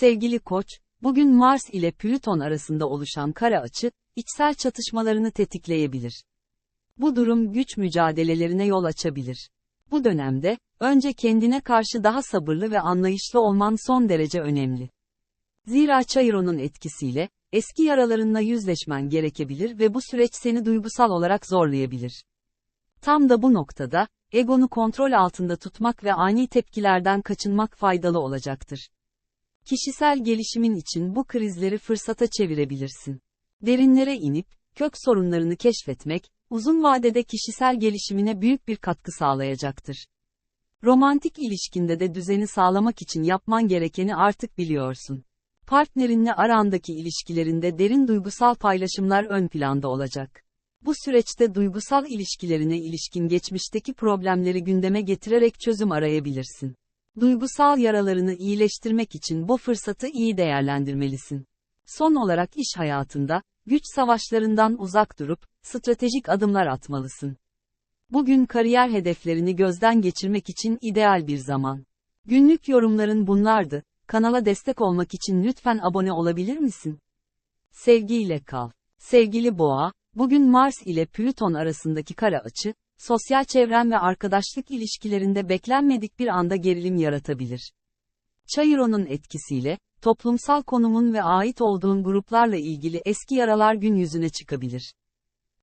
Sevgili Koç, bugün Mars ile Plüton arasında oluşan kara açı, içsel çatışmalarını tetikleyebilir. Bu durum güç mücadelelerine yol açabilir. Bu dönemde, önce kendine karşı daha sabırlı ve anlayışlı olman son derece önemli. Zira Chiron'un etkisiyle, eski yaralarınla yüzleşmen gerekebilir ve bu süreç seni duygusal olarak zorlayabilir. Tam da bu noktada, egonu kontrol altında tutmak ve ani tepkilerden kaçınmak faydalı olacaktır. Kişisel gelişimin için bu krizleri fırsata çevirebilirsin. Derinlere inip, kök sorunlarını keşfetmek, uzun vadede kişisel gelişimine büyük bir katkı sağlayacaktır. Romantik ilişkinde de düzeni sağlamak için yapman gerekeni artık biliyorsun. Partnerinle arandaki ilişkilerinde derin duygusal paylaşımlar ön planda olacak. Bu süreçte duygusal ilişkilerine ilişkin geçmişteki problemleri gündeme getirerek çözüm arayabilirsin. Duygusal yaralarını iyileştirmek için bu fırsatı iyi değerlendirmelisin. Son olarak iş hayatında, güç savaşlarından uzak durup, stratejik adımlar atmalısın. Bugün kariyer hedeflerini gözden geçirmek için ideal bir zaman. Günlük yorumların bunlardı. Kanala destek olmak için lütfen abone olabilir misin? Sevgiyle kal. Sevgili Boğa, bugün Mars ile Plüton arasındaki kara açı, sosyal çevren ve arkadaşlık ilişkilerinde beklenmedik bir anda gerilim yaratabilir. Chiron'un etkisiyle, toplumsal konumun ve ait olduğun gruplarla ilgili eski yaralar gün yüzüne çıkabilir.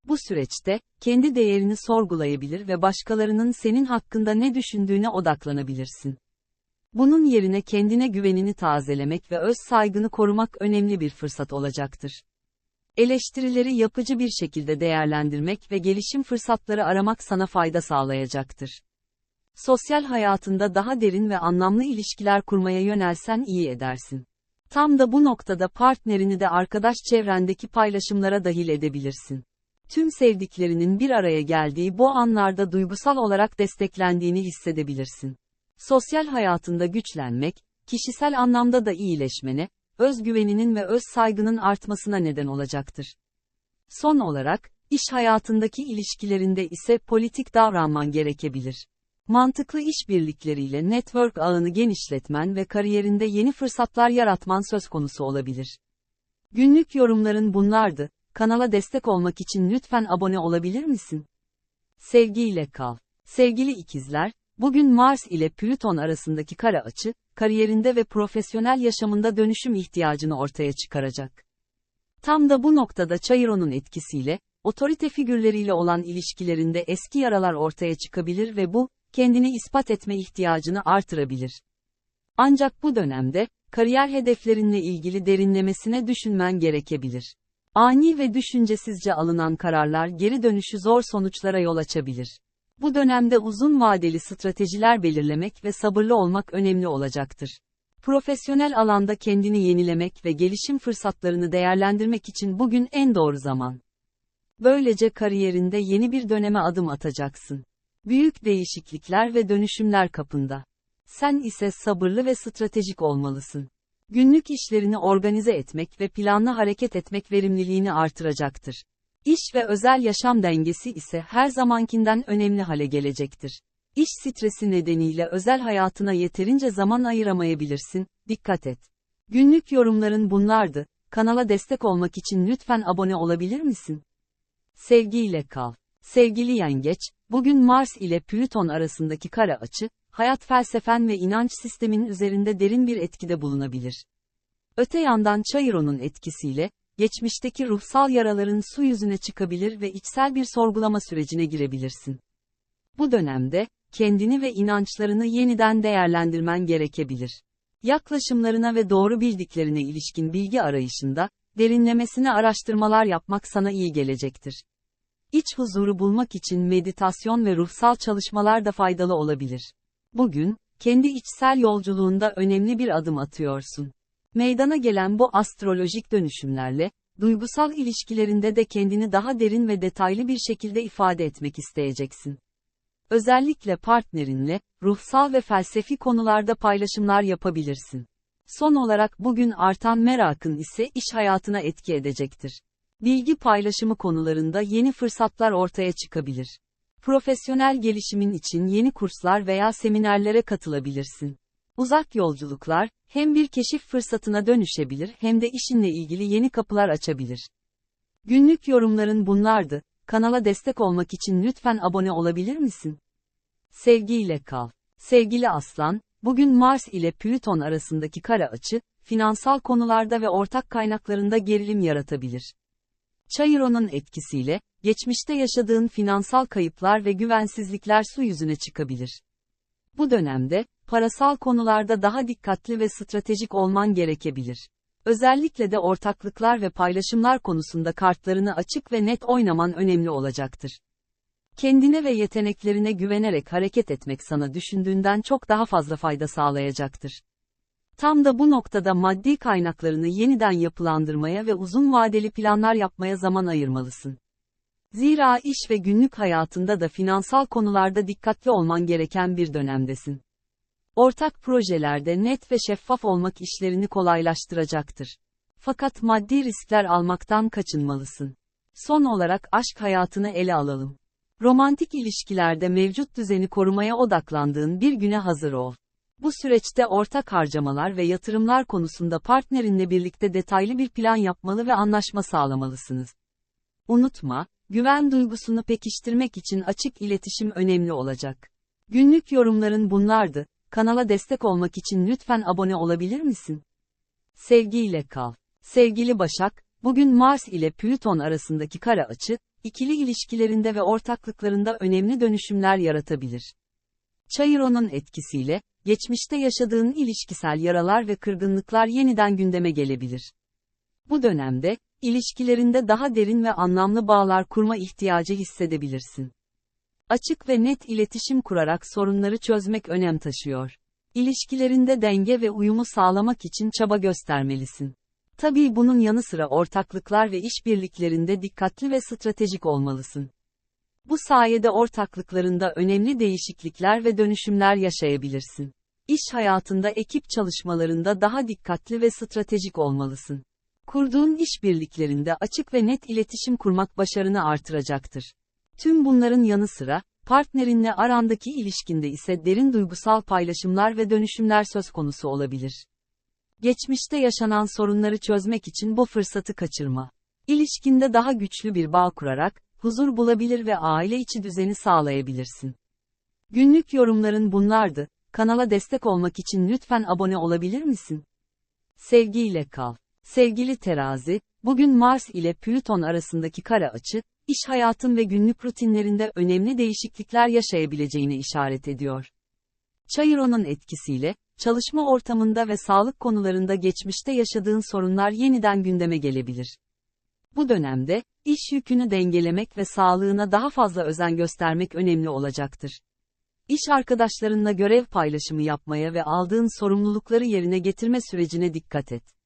Bu süreçte, kendi değerini sorgulayabilir ve başkalarının senin hakkında ne düşündüğüne odaklanabilirsin. Bunun yerine kendine güvenini tazelemek ve öz saygını korumak önemli bir fırsat olacaktır. Eleştirileri yapıcı bir şekilde değerlendirmek ve gelişim fırsatları aramak sana fayda sağlayacaktır. Sosyal hayatında daha derin ve anlamlı ilişkiler kurmaya yönelsen iyi edersin. Tam da bu noktada partnerini de arkadaş çevrendeki paylaşımlara dahil edebilirsin. Tüm sevdiklerinin bir araya geldiği bu anlarda duygusal olarak desteklendiğini hissedebilirsin. Sosyal hayatında güçlenmek, kişisel anlamda da iyileşmene, özgüveninin ve öz saygının artmasına neden olacaktır. Son olarak, iş hayatındaki ilişkilerinde ise politik davranman gerekebilir. Mantıklı işbirlikleriyle network ağını genişletmen ve kariyerinde yeni fırsatlar yaratman söz konusu olabilir. Günlük yorumların bunlardı. Kanala destek olmak için lütfen abone olabilir misin? Sevgiyle kal. Sevgili ikizler, bugün Mars ile Plüton arasındaki kara açı, kariyerinde ve profesyonel yaşamında dönüşüm ihtiyacını ortaya çıkaracak. Tam da bu noktada Chiron'un etkisiyle, otorite figürleriyle olan ilişkilerinde eski yaralar ortaya çıkabilir ve bu, kendini ispat etme ihtiyacını artırabilir. Ancak bu dönemde, kariyer hedeflerinle ilgili derinlemesine düşünmen gerekebilir. Ani ve düşüncesizce alınan kararlar geri dönüşü zor sonuçlara yol açabilir. Bu dönemde uzun vadeli stratejiler belirlemek ve sabırlı olmak önemli olacaktır. Profesyonel alanda kendini yenilemek ve gelişim fırsatlarını değerlendirmek için bugün en doğru zaman. Böylece kariyerinde yeni bir döneme adım atacaksın. Büyük değişiklikler ve dönüşümler kapında. Sen ise sabırlı ve stratejik olmalısın. Günlük işlerini organize etmek ve planlı hareket etmek verimliliğini artıracaktır. İş ve özel yaşam dengesi ise her zamankinden önemli hale gelecektir. İş stresi nedeniyle özel hayatına yeterince zaman ayıramayabilirsin, dikkat et. Günlük yorumların bunlardı. Kanala destek olmak için lütfen abone olabilir misin? Sevgiyle kal. Sevgili yengeç, bugün Mars ile Plüton arasındaki kara açı, hayat felsefen ve inanç sistemin üzerinde derin bir etkide bulunabilir. Öte yandan Chiron'un etkisiyle, geçmişteki ruhsal yaraların su yüzüne çıkabilir ve içsel bir sorgulama sürecine girebilirsin. Bu dönemde, kendini ve inançlarını yeniden değerlendirmen gerekebilir. Yaklaşımlarına ve doğru bildiklerine ilişkin bilgi arayışında, derinlemesine araştırmalar yapmak sana iyi gelecektir. İç huzuru bulmak için meditasyon ve ruhsal çalışmalar da faydalı olabilir. Bugün, kendi içsel yolculuğunda önemli bir adım atıyorsun. Meydana gelen bu astrolojik dönüşümlerle, duygusal ilişkilerinde de kendini daha derin ve detaylı bir şekilde ifade etmek isteyeceksin. Özellikle partnerinle, ruhsal ve felsefi konularda paylaşımlar yapabilirsin. Son olarak bugün artan merakın ise iş hayatına etki edecektir. Bilgi paylaşımı konularında yeni fırsatlar ortaya çıkabilir. Profesyonel gelişimin için yeni kurslar veya seminerlere katılabilirsin. Uzak yolculuklar, hem bir keşif fırsatına dönüşebilir hem de işinle ilgili yeni kapılar açabilir. Günlük yorumların bunlardı. Kanala destek olmak için lütfen abone olabilir misin? Sevgiyle kal. Sevgili Aslan, bugün Mars ile Plüton arasındaki kara açı, finansal konularda ve ortak kaynaklarında gerilim yaratabilir. Chiron'un etkisiyle, geçmişte yaşadığın finansal kayıplar ve güvensizlikler su yüzüne çıkabilir. Bu dönemde, parasal konularda daha dikkatli ve stratejik olman gerekebilir. Özellikle de ortaklıklar ve paylaşımlar konusunda kartlarını açık ve net oynaman önemli olacaktır. Kendine ve yeteneklerine güvenerek hareket etmek sana düşündüğünden çok daha fazla fayda sağlayacaktır. Tam da bu noktada maddi kaynaklarını yeniden yapılandırmaya ve uzun vadeli planlar yapmaya zaman ayırmalısın. Zira iş ve günlük hayatında da finansal konularda dikkatli olman gereken bir dönemdesin. Ortak projelerde net ve şeffaf olmak işlerini kolaylaştıracaktır. Fakat maddi riskler almaktan kaçınmalısın. Son olarak aşk hayatını ele alalım. Romantik ilişkilerde mevcut düzeni korumaya odaklandığın bir güne hazır ol. Bu süreçte ortak harcamalar ve yatırımlar konusunda partnerinle birlikte detaylı bir plan yapmalı ve anlaşma sağlamalısınız. Unutma, güven duygusunu pekiştirmek için açık iletişim önemli olacak. Günlük yorumların bunlardı. Kanala destek olmak için lütfen abone olabilir misin? Sevgiyle kal. Sevgili Başak, bugün Mars ile Plüton arasındaki kara açı, ikili ilişkilerinde ve ortaklıklarında önemli dönüşümler yaratabilir. Chiron'un etkisiyle, geçmişte yaşadığın ilişkisel yaralar ve kırgınlıklar yeniden gündeme gelebilir. Bu dönemde, ilişkilerinde daha derin ve anlamlı bağlar kurma ihtiyacı hissedebilirsin. Açık ve net iletişim kurarak sorunları çözmek önem taşıyor. İlişkilerinde denge ve uyumu sağlamak için çaba göstermelisin. Tabii bunun yanı sıra ortaklıklar ve işbirliklerinde dikkatli ve stratejik olmalısın. Bu sayede ortaklıklarında önemli değişiklikler ve dönüşümler yaşayabilirsin. İş hayatında ekip çalışmalarında daha dikkatli ve stratejik olmalısın. Kurduğun işbirliklerinde açık ve net iletişim kurmak başarını artıracaktır. Tüm bunların yanı sıra, partnerinle arandaki ilişkinde ise derin duygusal paylaşımlar ve dönüşümler söz konusu olabilir. Geçmişte yaşanan sorunları çözmek için bu fırsatı kaçırma. İlişkinde daha güçlü bir bağ kurarak, huzur bulabilir ve aile içi düzeni sağlayabilirsin. Günlük yorumların bunlardı. Kanala destek olmak için lütfen abone olabilir misin? Sevgiyle kal. Sevgili terazi, bugün Mars ile Plüton arasındaki kara açı, iş hayatın ve günlük rutinlerinde önemli değişiklikler yaşayabileceğini işaret ediyor. Chiron'un etkisiyle, çalışma ortamında ve sağlık konularında geçmişte yaşadığın sorunlar yeniden gündeme gelebilir. Bu dönemde, iş yükünü dengelemek ve sağlığına daha fazla özen göstermek önemli olacaktır. İş arkadaşlarınla görev paylaşımı yapmaya ve aldığın sorumlulukları yerine getirme sürecine dikkat et.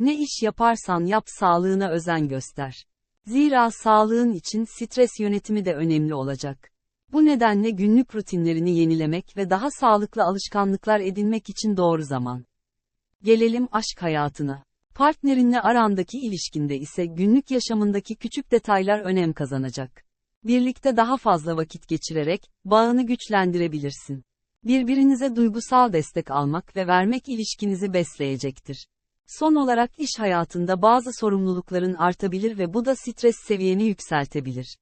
Ne iş yaparsan yap sağlığına özen göster. Zira sağlığın için stres yönetimi de önemli olacak. Bu nedenle günlük rutinlerini yenilemek ve daha sağlıklı alışkanlıklar edinmek için doğru zaman. Gelelim aşk hayatına. Partnerinle arandaki ilişkinde ise günlük yaşamındaki küçük detaylar önem kazanacak. Birlikte daha fazla vakit geçirerek, bağını güçlendirebilirsin. Birbirinize duygusal destek almak ve vermek ilişkinizi besleyecektir. Son olarak iş hayatında bazı sorumlulukların artabilir ve bu da stres seviyeni yükseltebilir.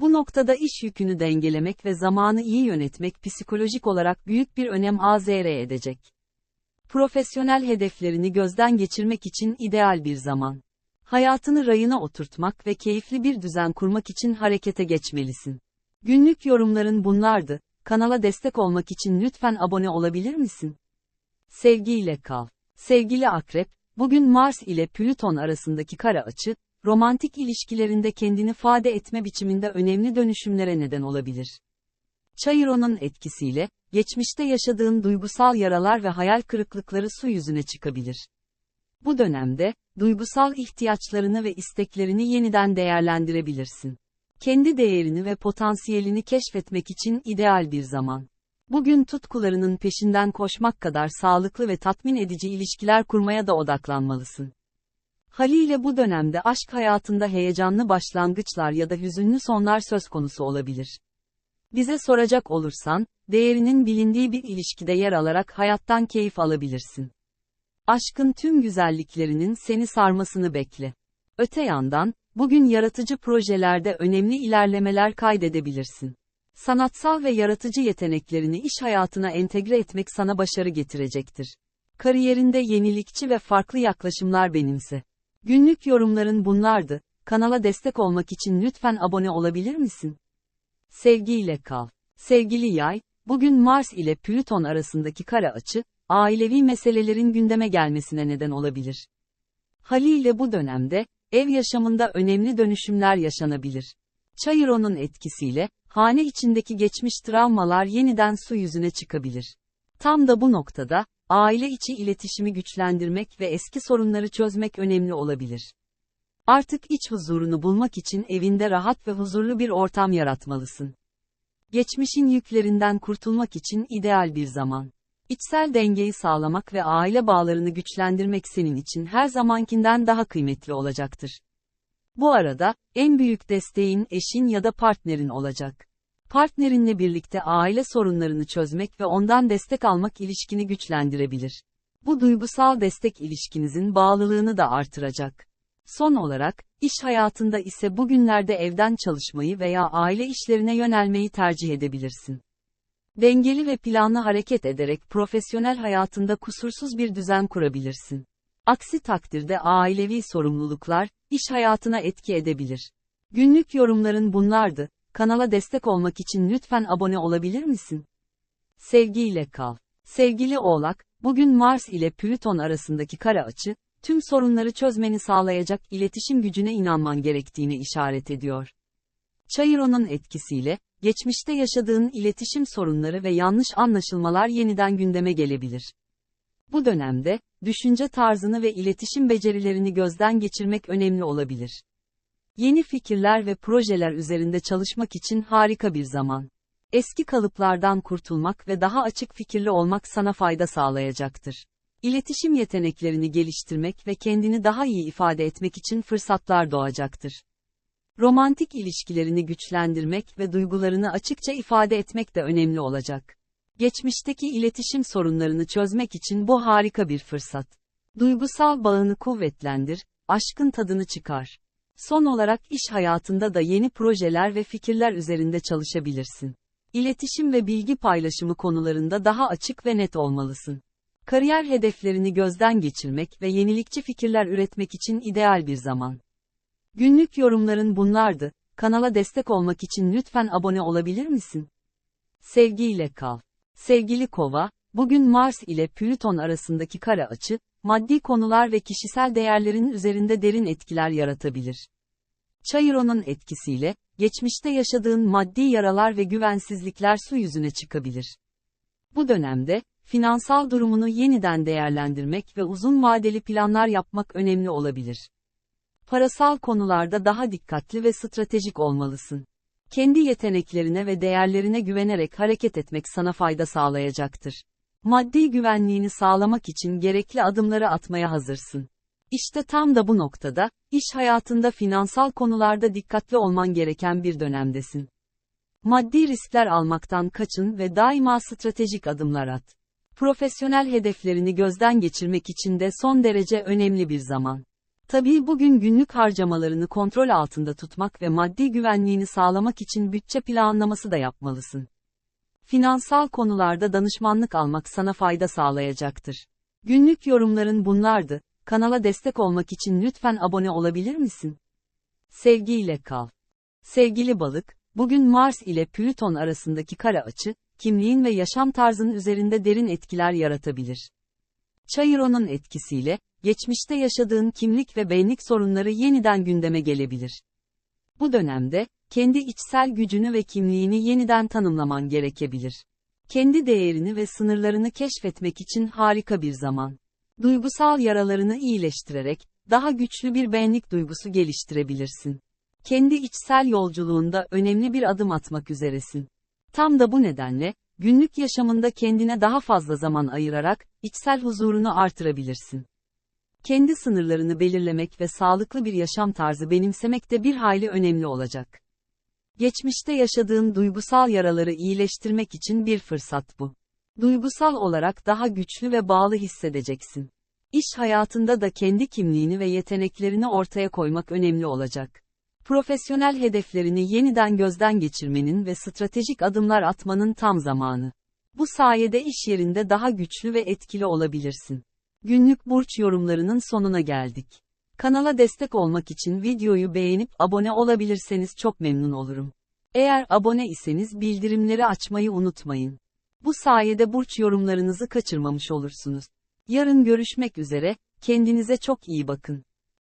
Bu noktada iş yükünü dengelemek ve zamanı iyi yönetmek psikolojik olarak büyük bir önem azr edecek. Profesyonel hedeflerini gözden geçirmek için ideal bir zaman. Hayatını rayına oturtmak ve keyifli bir düzen kurmak için harekete geçmelisin. Günlük yorumların bunlardı. Kanala destek olmak için lütfen abone olabilir misin? Sevgiyle kal. Sevgili Akrep, bugün Mars ile Plüton arasındaki kara açı, romantik ilişkilerinde kendini ifade etme biçiminde önemli dönüşümlere neden olabilir. Chiron'un etkisiyle, geçmişte yaşadığın duygusal yaralar ve hayal kırıklıkları su yüzüne çıkabilir. Bu dönemde, duygusal ihtiyaçlarını ve isteklerini yeniden değerlendirebilirsin. Kendi değerini ve potansiyelini keşfetmek için ideal bir zaman. Bugün tutkularının peşinden koşmak kadar sağlıklı ve tatmin edici ilişkiler kurmaya da odaklanmalısın. Haliyle bu dönemde aşk hayatında heyecanlı başlangıçlar ya da hüzünlü sonlar söz konusu olabilir. Bize soracak olursan, değerinin bilindiği bir ilişkide yer alarak hayattan keyif alabilirsin. Aşkın tüm güzelliklerinin seni sarmasını bekle. Öte yandan, bugün yaratıcı projelerde önemli ilerlemeler kaydedebilirsin. Sanatsal ve yaratıcı yeteneklerini iş hayatına entegre etmek sana başarı getirecektir. Kariyerinde yenilikçi ve farklı yaklaşımlar benimse. Günlük yorumların bunlardı. Kanala destek olmak için lütfen abone olabilir misin? Sevgiyle kal. Sevgili yay, bugün Mars ile Plüton arasındaki kara açı, ailevi meselelerin gündeme gelmesine neden olabilir. Haliyle bu dönemde, ev yaşamında önemli dönüşümler yaşanabilir. Çayıron'un etkisiyle, hane içindeki geçmiş travmalar yeniden su yüzüne çıkabilir. Tam da bu noktada, aile içi iletişimi güçlendirmek ve eski sorunları çözmek önemli olabilir. Artık iç huzurunu bulmak için evinde rahat ve huzurlu bir ortam yaratmalısın. Geçmişin yüklerinden kurtulmak için ideal bir zaman. İçsel dengeyi sağlamak ve aile bağlarını güçlendirmek senin için her zamankinden daha kıymetli olacaktır. Bu arada, en büyük desteğin eşin ya da partnerin olacak. Partnerinle birlikte aile sorunlarını çözmek ve ondan destek almak ilişkini güçlendirebilir. Bu duygusal destek ilişkinizin bağlılığını da artıracak. Son olarak, iş hayatında ise bugünlerde evden çalışmayı veya aile işlerine yönelmeyi tercih edebilirsin. Dengeli ve planlı hareket ederek profesyonel hayatında kusursuz bir düzen kurabilirsin. Aksi takdirde ailevi sorumluluklar, iş hayatına etki edebilir. Günlük yorumların bunlardı. Kanala destek olmak için lütfen abone olabilir misin? Sevgiyle kal. Sevgili Oğlak, bugün Mars ile Plüton arasındaki kara açı, tüm sorunları çözmeni sağlayacak iletişim gücüne inanman gerektiğini işaret ediyor. Çayıron'un etkisiyle, geçmişte yaşadığın iletişim sorunları ve yanlış anlaşılmalar yeniden gündeme gelebilir. Bu dönemde, düşünce tarzını ve iletişim becerilerini gözden geçirmek önemli olabilir. Yeni fikirler ve projeler üzerinde çalışmak için harika bir zaman. Eski kalıplardan kurtulmak ve daha açık fikirli olmak sana fayda sağlayacaktır. İletişim yeteneklerini geliştirmek ve kendini daha iyi ifade etmek için fırsatlar doğacaktır. Romantik ilişkilerini güçlendirmek ve duygularını açıkça ifade etmek de önemli olacak. Geçmişteki iletişim sorunlarını çözmek için bu harika bir fırsat. Duygusal bağını kuvvetlendir, aşkın tadını çıkar. Son olarak iş hayatında da yeni projeler ve fikirler üzerinde çalışabilirsin. İletişim ve bilgi paylaşımı konularında daha açık ve net olmalısın. Kariyer hedeflerini gözden geçirmek ve yenilikçi fikirler üretmek için ideal bir zaman. Günlük yorumların bunlardı. Kanala destek olmak için lütfen abone olabilir misin? Sevgiyle kal. Sevgili Kova, bugün Mars ile Plüton arasındaki kara açı, maddi konular ve kişisel değerlerin üzerinde derin etkiler yaratabilir. Çayıron'un etkisiyle, geçmişte yaşadığın maddi yaralar ve güvensizlikler su yüzüne çıkabilir. Bu dönemde, finansal durumunu yeniden değerlendirmek ve uzun vadeli planlar yapmak önemli olabilir. Parasal konularda daha dikkatli ve stratejik olmalısın. Kendi yeteneklerine ve değerlerine güvenerek hareket etmek sana fayda sağlayacaktır. Maddi güvenliğini sağlamak için gerekli adımları atmaya hazırsın. İşte tam da bu noktada, iş hayatında finansal konularda dikkatli olman gereken bir dönemdesin. Maddi riskler almaktan kaçın ve daima stratejik adımlar at. Profesyonel hedeflerini gözden geçirmek için de son derece önemli bir zaman. Tabii bugün günlük harcamalarını kontrol altında tutmak ve maddi güvenliğini sağlamak için bütçe planlaması da yapmalısın. Finansal konularda danışmanlık almak sana fayda sağlayacaktır. Günlük yorumların bunlardı. Kanala destek olmak için lütfen abone olabilir misin? Sevgiyle kal. Sevgili balık, bugün Mars ile Plüton arasındaki kara açı, kimliğin ve yaşam tarzın üzerinde derin etkiler yaratabilir. Çayıron'un etkisiyle, geçmişte yaşadığın kimlik ve benlik sorunları yeniden gündeme gelebilir. Bu dönemde, kendi içsel gücünü ve kimliğini yeniden tanımlaman gerekebilir. Kendi değerini ve sınırlarını keşfetmek için harika bir zaman. Duygusal yaralarını iyileştirerek, daha güçlü bir benlik duygusu geliştirebilirsin. Kendi içsel yolculuğunda önemli bir adım atmak üzeresin. Tam da bu nedenle, günlük yaşamında kendine daha fazla zaman ayırarak, içsel huzurunu artırabilirsin. Kendi sınırlarını belirlemek ve sağlıklı bir yaşam tarzı benimsemek de bir hayli önemli olacak. Geçmişte yaşadığın duygusal yaraları iyileştirmek için bir fırsat bu. Duygusal olarak daha güçlü ve bağlı hissedeceksin. İş hayatında da kendi kimliğini ve yeteneklerini ortaya koymak önemli olacak. Profesyonel hedeflerini yeniden gözden geçirmenin ve stratejik adımlar atmanın tam zamanı. Bu sayede iş yerinde daha güçlü ve etkili olabilirsin. Günlük burç yorumlarının sonuna geldik. Kanala destek olmak için videoyu beğenip abone olabilirseniz çok memnun olurum. Eğer abone iseniz bildirimleri açmayı unutmayın. Bu sayede burç yorumlarınızı kaçırmamış olursunuz. Yarın görüşmek üzere, kendinize çok iyi bakın.